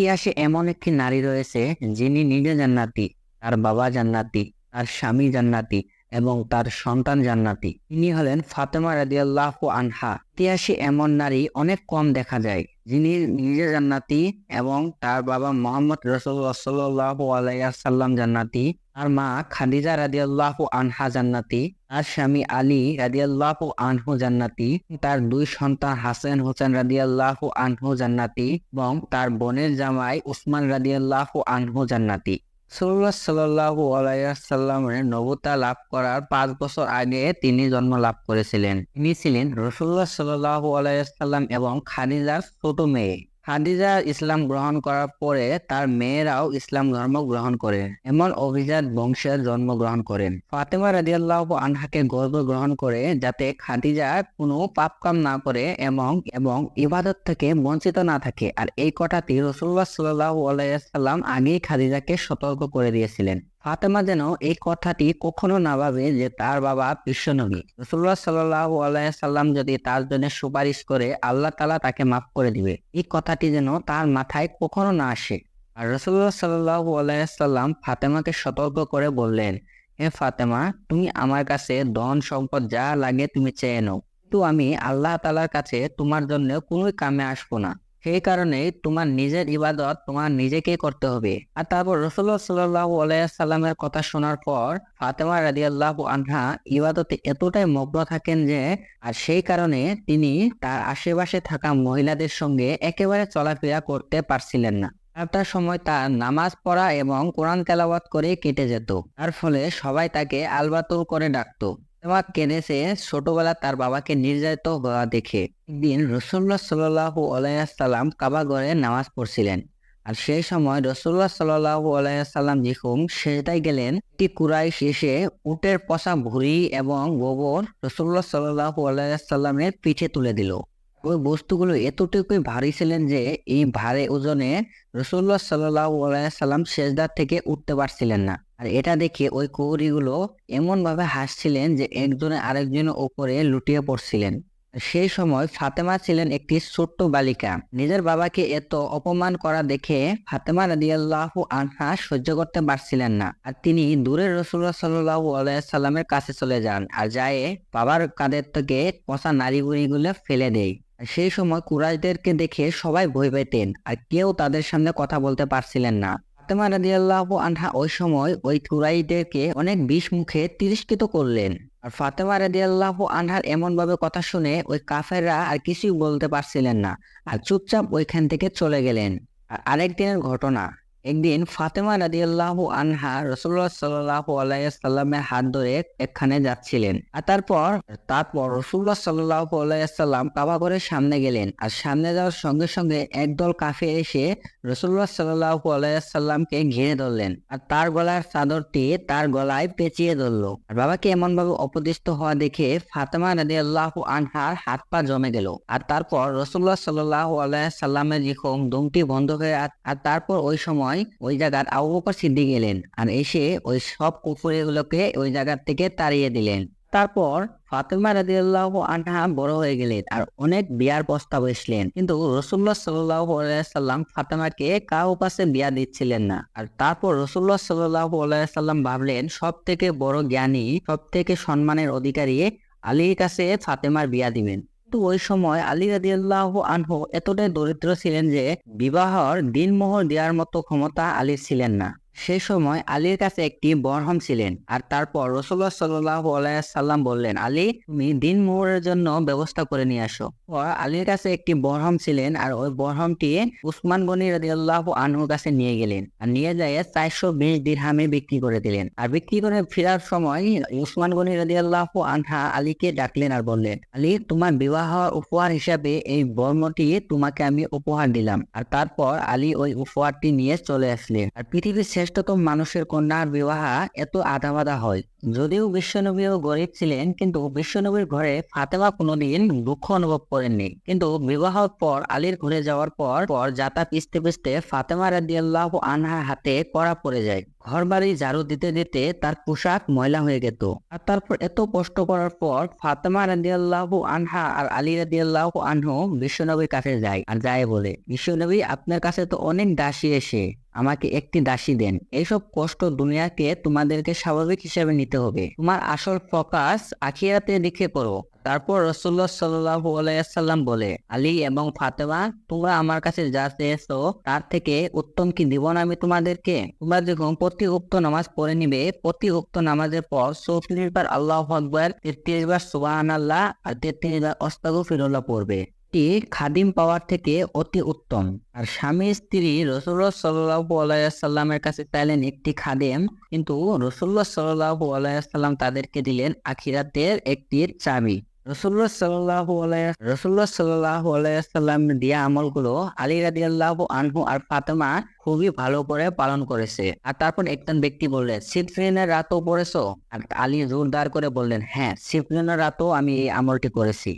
ইতিহাসে এমন একটি নারী রয়েছে যিনি নিজে জান্নাতি তার বাবা জান্নাতি তার স্বামী জান্নাতি। এবং তার সন্তান জান্নাতি। তিনি হলেন ফাতেমা রাদিয়াল্লাহু আনহা। ইতিহাসে এমন নারী অনেক কম দেখা যায়, যিনি নিজে জান্নাতি এবং তার বাবা মোহাম্মদ রসুল্লাহ আলাইসাল্লাম জান্নাতি, তার মা খাদিজা রাদিয়াল্লাহু আনহা জান্নাতি, তার স্বামী আলী রাদিয়াল্লাহু আনহু জান্নাতি, তার দুই সন্তান হাসান হোসেন রাদিয়াল্লাহু আনহু জান্নাতি এবং তার বোনের জামাই উসমান রাদিয়াল্লাহু আনহু জান্নাতি। সুল্লাহ সাল্লাহু আলাইসাল্লামের নবতা লাভ করার পাঁচ বছর আগে তিনি জন্ম লাভ করেছিলেন। তিনি ছিলেন রসুল্লাহ সাল্লাহু আলাইসাল্লাম এবং খাদিজার ছোট মেয়ে। খাদিজা ইসলাম গ্রহণ করার পরে তার মেয়েরাও ইসলাম ধর্ম গ্রহণ করেন এমন অভিজাত বংশের জন্মগ্রহণ করেন ফাতেমা রাদিয়াল্লাহ আনহাকে গর্ব গ্রহণ করে যাতে খাদিজা কোনো পাপ কাম না করে এবং এবং ইবাদত থেকে বঞ্চিত না থাকে। আর এই কথাটি রসুল্লাহ সাল্লাহ আলাইসাল্লাম আগেই খাদিজাকে সতর্ক করে দিয়েছিলেন। ফাতেমা যেন এই কথাটি কখনো না ভাবে যে তার বাবা বিশ্বনবী। রসুল্লাহ সাল্লাহ আলাইসাল্লাম যদি তার জন্য সুপারিশ করে, আল্লাহ তালা তাকে মাফ করে দিবে। এই কথাটি যেন তার মাথায় কখনো না আসে। আর রসুল্লাহ সাল্লাহ আলাইসাল্লাম ফাতেমাকে সতর্ক করে বললেন, হে ফাতেমা, তুমি আমার কাছে ধন সম্পদ যা লাগে তুমি চেয়ে নাও। কিন্তু আমি আল্লাহ তালার কাছে তোমার জন্য কোনো কামে আসব না। সেই কারণে তোমার নিজের ইবাদত তোমার নিজেকে করতে হবে। আর তারপর রসুল্লাহ সাল্লাহ সাল্লামের কথা শোনার পর ফাতেমা রাদিয়াল্লাহ আনহা ইবাদতে এতটাই মগ্ন থাকেন যে, আর সেই কারণে তিনি তার আশেপাশে থাকা মহিলাদের সঙ্গে একেবারে চলাফেরা করতে পারছিলেন না। একটা সময় তার নামাজ পড়া এবং কোরআন তেলাওয়াত করে কেটে যেত। তার ফলে সবাই তাকে আলবাতুল করে ডাকতো। ফাতেমা কেঁদেছে ছোটবেলা তার বাবাকে নির্যাতিত হওয়া দেখে। একদিন রসুল্লাহ সাল্লাহ আলাইসাল্লাম কাবা নামাজ পড়ছিলেন আর সেই সময় রসুল্লাহ সাল্লাহ আলাইসাল্লাম যখন সেটাই গেলেন একটি কুরাইশ এসে উটের পশা ভুড়ি এবং গোবর রসুল্লাহ সাল্লাহ আলাইসাল্লামের পিঠে তুলে দিল। ওই বস্তুগুলো এতটুকুই ভারী ছিলেন যে এই ভারে ওজনে রসুল্লাহ সাল্লাহ আলাইসাল্লাম শেষদার থেকে উঠতে পারছিলেন না। আর এটা দেখে ওই কৌরিগুলো এমনভাবে হাসছিলেন যে একজনে আরেকজনের ওপরে লুটিয়ে পড়ছিলেন। সেই সময় ফাতেমা ছিলেন একটি ছোট্ট বালিকা। নিজের বাবাকে এত অপমান করা দেখে ফাতেমা রাদিয়াল্লাহু আনহা সহ্য করতে পারছিলেন না। আর তিনি দূরের রসুল্লাহ সাল্লাহ আলাইসাল্লামের কাছে চলে যান আর যায় বাবার কাঁধের থেকে পচা নারী বুড়িগুলো ফেলে দেয়। সেই সময় কুরাইশদেরকে দেখে সবাই ভয় পেতেন আর কেউ তাদের সামনে কথা বলতে পারছিলেন না। ফাতেমা রাদিয়াল্লাহু আনহা ওই সময় ওই কুরাইদেরকে অনেক বিষ মুখে তিরস্কৃত করলেন। আর ফাতেমা রাদিয়াল্লাহু আনহার এমন ভাবে কথা শুনে ওই কাফেররা আর কিছুই বলতে পারছিলেন না। আর চুপচাপ ওইখান থেকে চলে গেলেন। আর আরেক দিনের ঘটনা। একদিন ফাতেমা রাদিয়াল্লাহু আনহা রসুল্লাহ সাল্লাহু আলাইসাল্লামের হাত ধরে এখানে যাচ্ছিলেন। আর তারপর তারপর রসুল্লাহ সাল্লাহু আলাইসাল্লাম কাবাগরের সামনে গেলেন। আর সামনে যাওয়ার সঙ্গে সঙ্গে একদল কাফে এসে রসুল্লাহ সাল্লাহু আলাইসাল্লামকে ঘিরে ধরলেন। আর তার গলার চাদরটি তার গলায় পেঁচিয়ে ধরলো। আর বাবাকে এমন ভাবে অপদিষ্ট হওয়া দেখে ফাতেমা রাদিয়াল্লাহু আনহার হাত পা জমে গেল। আর তারপর রসুল্লাহ সাল্লাহু আলাইসাল্লামের যখন দমটি বন্ধ হয়ে আর তারপর ওই সময় সময় ওই জায়গার আবু বকর সিদ্দিক গেলেন আর এসে ওই সব কুকুরগুলোকে ওই জায়গার থেকে তাড়িয়ে দিলেন। তারপর ফাতেমা রাদিয়াল্লাহু আনহা বড় হয়ে গেলেন আর অনেক বিয়ার প্রস্তাব এসলেন। কিন্তু রসুল্লাহ সাল্লাম ফাতেমাকে কারও পাশে বিয়া দিচ্ছিলেন না। আর তারপর রসুল্লাহ আলাইহি সাল্লাম ভাবলেন সব থেকে বড় জ্ঞানী সব থেকে সম্মানের অধিকারী আলীর কাছে ফাতেমার বিয়া দিবেন। কিন্তু ওই সময় আলী রাদিয়াল্লাহ আনহু এতটাই দরিদ্র ছিলেন যে বিবাহর দিনমোহর দেওয়ার মতো ক্ষমতা আলীর ছিলেন না। সেই সময় আলীর কাছে একটি বরহম ছিলেন আর তারপর রসুল্লাহ সাল্লাহ সাল্লাম বললেন, আলী, তুমি দিন মোহরের জন্য ব্যবস্থা করে নিয়ে আসো। আলীর কাছে একটি বরহম ছিলেন আর ওই বরহমটি উসমান গনি রাদিয়াল্লাহ আনহুর কাছে নিয়ে গেলেন আর নিয়ে যায় চারশো বিশ দিরহামে বিক্রি করে দিলেন। আর বিক্রি করে ফেরার সময় উসমান গনি রাদিয়াল্লাহ আনহা আলীকে ডাকলেন আর বললেন, আলী, তোমার বিবাহ উপহার হিসাবে এই বর্মটি তোমাকে আমি উপহার দিলাম। আর তারপর আলী ওই উপহারটি নিয়ে চলে আসলেন। আর পৃথিবীর শ্রেষ্ঠতম মানুষের কন্যার বিবাহ এত আধা বাধা হয়। যদিও বিশ্বনবীও গরিব ছিলেন, কিন্তু বিশ্বনবীর ঘরে ফাতেমা কোনোদিন দুঃখ অনুভব করেননি। কিন্তু বিবাহের পর, আলীর ঘরে যাওয়ার পর পর যাতা পিছতে পিছতে ফাতেমা রাদিয়াল্লাহু আনহার হাতে কড়া পড়ে যায়। ঘর বাড়ি ঝাড়ু দিতে দিতে তার পোশাক ময়লা হয়ে যেত আর তারপর এত কষ্ট করার পর ফাতেমা রাদিয়াল্লাহু আনহা আর আলী রাদিয়াল্লাহু আনহু বিশ্বনবীর কাছে যায়। আর যায় বলে, বিশ্বনবী, আপনার কাছে তো অনেক দাসী এসে আমাকে একটি দাসী দেন। এইসব কষ্ট দুনিয়াকে তোমাদেরকে স্বাভাবিক হিসেবে নিতে হবে। তোমার আসল ফোকাস আখিরাতে লিখে পড়ো। তারপর রসুল্লাহ সাল্লাহ আলাইসাল্লাম বলে, আলী এবং ফাতেমা, তোমরা আমার কাছে যা চেয়েছো, তার থেকে উত্তম কি দিব না আমি তোমাদেরকে? তোমরা যখন প্রতি উক্ত নামাজ পড়ে নিবে প্রতি উক্ত নামাজের পর চৌত্রিশ বার আল্লাহ আকবর, তেত্রিশ বার সুবাহান আল্লাহ আর তেত্রিশ বার অস্তাগু ফিরুল্লাহ পড়বে। এটি খাদিম পাওয়ার থেকে অতি উত্তম। আর স্বামী স্ত্রী রসুল্লাহ সাল্লাহু আলাইসাল্লামের কাছে চাইলেন একটি খাদেম, কিন্তু রসুল্লাহ সাল্লাহু আলাইসাল্লাম তাদেরকে দিলেন আখিরাতের একটি চাবি। রসুল্লাহ সাল্লাহ রসুল্লাহ সাল্লাহ আলাইসাল্লাম দিয়া আমলগুলো আলী রাদি আল্লাহ আনহু আর ফাতেমা খুবই ভালো করে পালন করেছে। আর তারপর একজন ব্যক্তি বললেন সিফরিনের রাতও পড়েছো? আর আলী জোরদার করে বললেন হ্যাঁ সিফরিনের রাতও আমি এই আমলটি করেছি।